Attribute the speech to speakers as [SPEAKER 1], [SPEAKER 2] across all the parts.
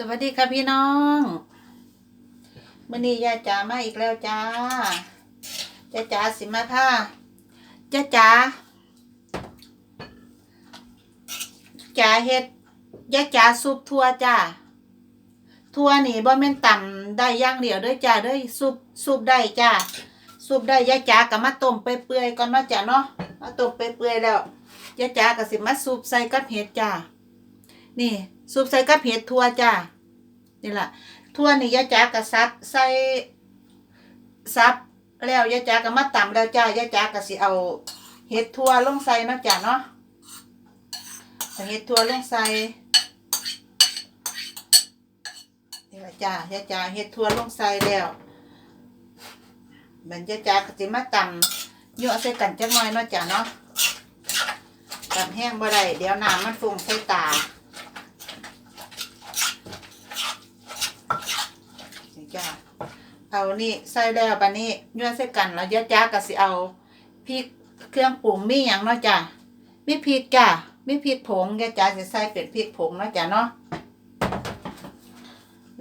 [SPEAKER 1] สวัสดีค่ะพี่น้องมื่อนี้ยาจ๋ามาอีกแล้วจ้าจ้าจ๋าสิมาผ้าจ้าจ๋าจ๋าเฮ็ดยาจ๋าซุปทั่วจ้าทั่วนี่บ่แม่นต่ำได้ย่างเดียวเด้อจ้าเด้อซุปซุปได้จ้าซุปได้ยาจ๋าก็มาต้มไปเปื่อยๆก่อนเนาะจ้าเนาะมาต้มไปเปื่อยๆแล้วยาจ๋าก็สิมาซุปใส่กับเห็ดจ้านี่ ซุปใส่กับเห็ดทั่วจ้านี่แหละทั่วนี่ยายจ๋าก็ซับใส่ซับแล้วยายจ๋าก็มาตำแล้วจ้ายายจ๋าก็สิเอาเห็ดทั่วลงใส่นะจ้าเนาะเห็ดทั่วลงใส่นี่ละจ้ายายจ๋าเห็ดทั่วลงใส่แล้วมันยายจ๋าก็สิมาตำยั่วใส่กันจักหน่อยนาะจ้าเนาะตำแห้งบ่ได้เดี๋ยวน้ำมันฟุ้งใส่ตา จ้าเอานี่ใส่แล้วบัดนี้ยั่วใส่กันแล้วยัดจ้าก็สิเอาพริกเครื่องปรุงมีหยังเนาะจ้ามีพริกจ้ามีพริกผงยัดจ้าสิใส่เป็นพริกผงเนาะจ้าเนาะ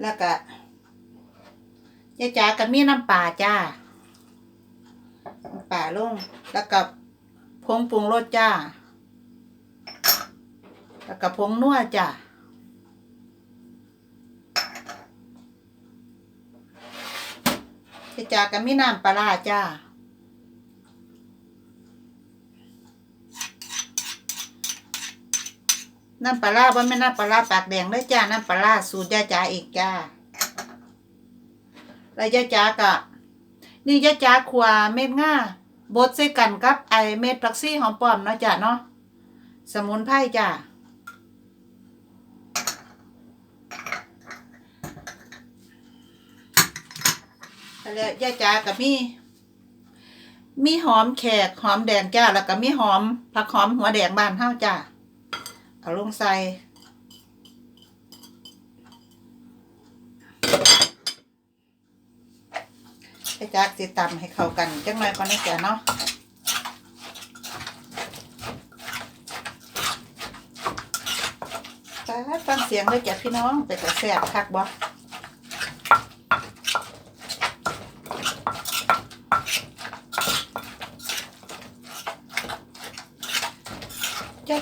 [SPEAKER 1] แล้วก็ยัดจ้าก็มีน้ำปลาจ้าน้ำปลาลงแล้วก็ผงปรุงรสจ้า แล้วก็ผงนัวจ้า จ้าจ๋าก็มีน้ำปลาจ้าน้ำปลาร้าบ่แม่น้ำปลาปากแดงเลยจ้า น้ำปลาสูตรยาจ๋าอีกจ้าแล้วยาจ๋าก็นี่ยาจ๋าขัวเม็ดง่าบดใส่กันกับไอเม็ดผักซี่หอมปอมเนาะจ้าเนาะ สมุนไพรจ้า แล้วย่าจ๋ากับมี มีหอมแขกหอมแดงจ้า แล้วก็มีหอมผักหอมหัวแดงบ้านเฮาจ้า เอาลงใส่ย่จ๋าสิตำให้เข้ากันจังหน่อยก่อนนะจ้าเนาะฟังเสียงเลยจ้ะพี่น้อง ไปแต่แซ่บคักบ่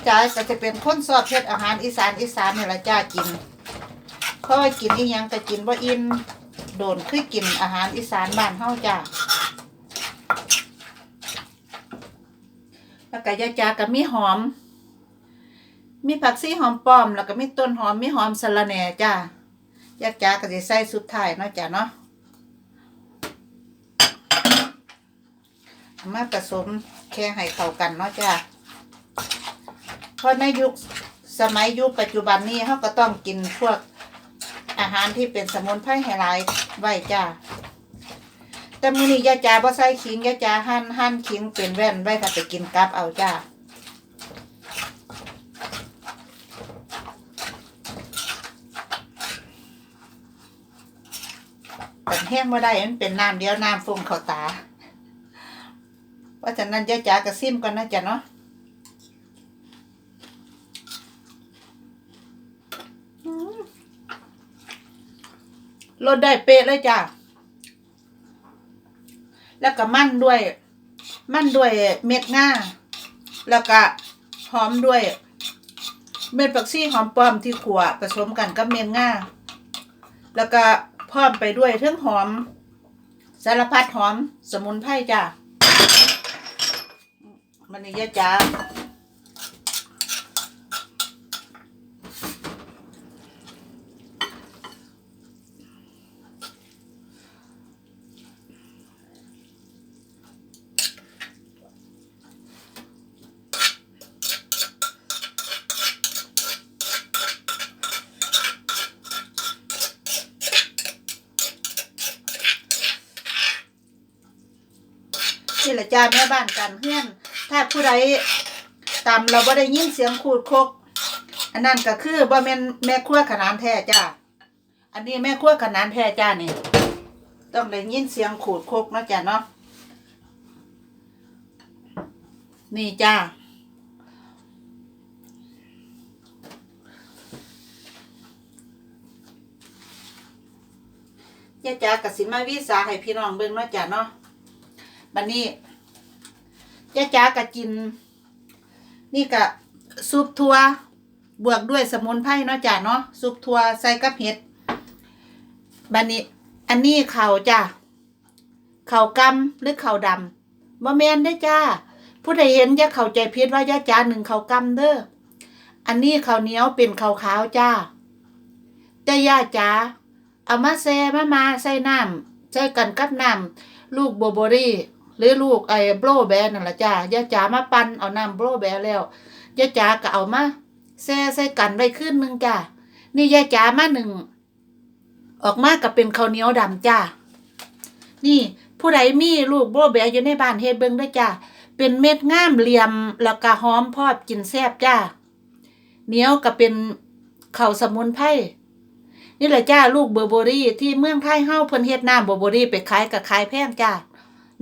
[SPEAKER 1] จ้าจ๋าก็จะเป็นคนสอบเฮ็ดอาหารอีสานอีสานนี่ละจ้ากินเพราะว่ากินอีหยังก็กินบ่อิ่มโดนคือกินอาหารอีสานบ้านเฮาจ้าแล้วก็ยาจ๋าก็มีหอม มีผักชีหอมป้อม แล้วก็มีต้นหอมมีหอมสะระแหน่จ้ายาจ๋าก็สิใส่สุดท้ายเนาะจ้าเนาะเอามาผสมแค่ให้เข้ากันเนาะจ้า เพราะในยุคสมัยยุคปัจจุบันนี้เขาก็ต้องกินพวกอาหารที่เป็นสมุนไพรให้หลายไว้จ้าแต่มื้อนี้ยาจาบ่ใส่ขิงยาจาหั่นหั่นขิงเป็นแว่นไว้ถ้าไปกินกับเอาจ้าแต่แห้งบ่ได้มันเป็นน้ำเดียวน้ำฟุ้งเข้าตา เพราะฉะนั้นยาจากระซิมก่อนนะจ๊ะเนาะ รสได้เป๊ะเลยจ้ะ แล้วก็มั่นด้วย มั่นด้วยเม็ดง่า แล้วก็หอมด้วย เม็ดผักชีหอมป้อมที่ขัวผสมกันกับเม็ดง่า แล้วก็พร้อมไปด้วยเครื่องหอม สารพัดหอม สมุนไพรจ้ะมันนี่ยะจ้า นี่แหละจ้าแม่บ้านกันเพื่อน ถ้าผู้ใดตำเราบ่ได้ยินเสียงขูดคก อันนั้นก็คือบ่แม่นแม่ครัวขนานแท้จ้า อันนี้แม่ครัวขนานแท้จ้านี่ ต้องได้ยินเสียงขูดคกเนาะจ้าเนาะ นี่จ้าย่าจ๋ากับสิมาวิสาให้พี่น้องเบิ่งเนาะจ้ะเนาะ บัดนี้ย่าจ๋าก็กิน นี่ก็ซุปทัวบวกด้วยสมุนไพรเนาะจ้ะเนาะซุปทัวใส่กับเห็ดบัดนี้ อันนี้เข้าจ้ะข้ากำหรือเข้าดำบ่แมนเด้จ้า ผู้ใดเห็นอย่าเข้าใจผิดว่าย่าจ๋าหนึ่งเข้ากำเด้ออันนี้ข้าวเหนียวเป็นข้าวขาวจ้าแต่ย่าจ๋าเอามาแซ่มามาใส่น้ำใส่กันกับน้ำลูกโบโบรี่ หรือลูกไอ้โบรแบร์นั่นละจ้ายาจ๋ามาปั่นเอาน้ำโบรแบแล้วยาจ๋าก็เอามาแซ่ใส่กันไว้ขึ้นหนึงจ้านี่ยาจ๋ามาหนึ่งออกมาก็เป็นข้าวเหนียวดำจ้านี่ผู้ใดมีลูกโบรแบอยู่ในบ้านเฮ็ดเบิ่งเด้จ้าเป็นเม็ดงามเหลี่ยมแล้วก็หอมพอบกินแซ่บจ้าเหนียวก็เป็นข้าวสมุนไพรนี่แหละจ้าลูกเบอร์เบอรี่ที่เมืองไทยเฮาเพิ่นเฮ็ดน้ำเบอร์เบอรี่ไปขายกับขายแพงจ้า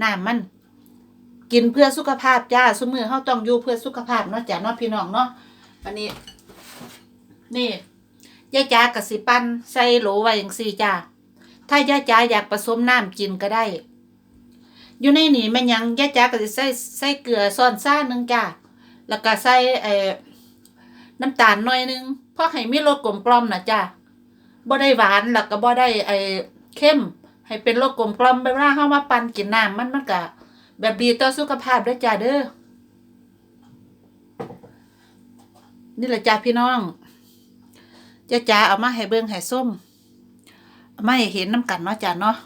[SPEAKER 1] น้ำมันกินเพื่อสุขภาพจ้าซุมื้อเฮาต้องอยู่เพื่อสุขภาพเนาะจ้าเนาะพี่น้องเนาะอันนี้ นี่ยายจ๋าก็สิปั้นใส่โหลไว้จังซี่จ้าถ้ายายจ๋าอยากผสมน้ำกินก็ได้ อยู่ในนี่แม่นยังยายจ๋าก็สิใส่ใส่เกลือซ่อนซ่าหนึงจ้าแล้วก็ใส่เอ่อน้ำตาลหน่อยหนึงเพราะให้มีรสกลมกล่อมน่ะจ้าบ่ได้หวานแล้วก็บ่ได้ไอ้เข้ม ให้เป็นโรสกลมกล่อมเวลาเฮามาปั่นกินน้ำมันมันก็แบบดีต่อสุขภาพด้อจ้าเด้อนี่แหละจ้าพี่น้องจ้าจ๋าเอามาให้เบิ่งให้ส้มเอามาให้เห็นน้ำกันเนาะจ้าเนาะ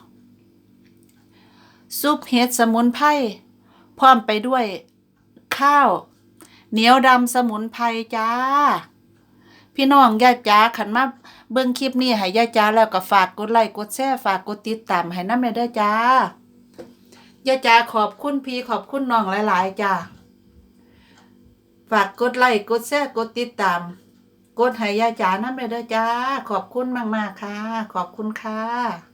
[SPEAKER 1] ซุปเห็ดสมุนไพรพร้อมไปด้วยข้าว เหนียวดำสมุนไพรจ้า พี่น้องยายจ๋าขันมาเบิ่งคลิปนี้ให้ยายจ๋าแล้วก็ฝากกดไลค์กดแชร์ฝากกดติดตามให้นำแม่ได้จ้ายายจ๋าขอบคุณพี่ขอบคุณน้องหลาย ๆจ้าฝากกดไลค์กดแชร์กดติดตาม กดให้ยายจ๋านำแม่ได้จ้าขอบคุณมาก ๆ ค่ะ ขอบคุณค่ะ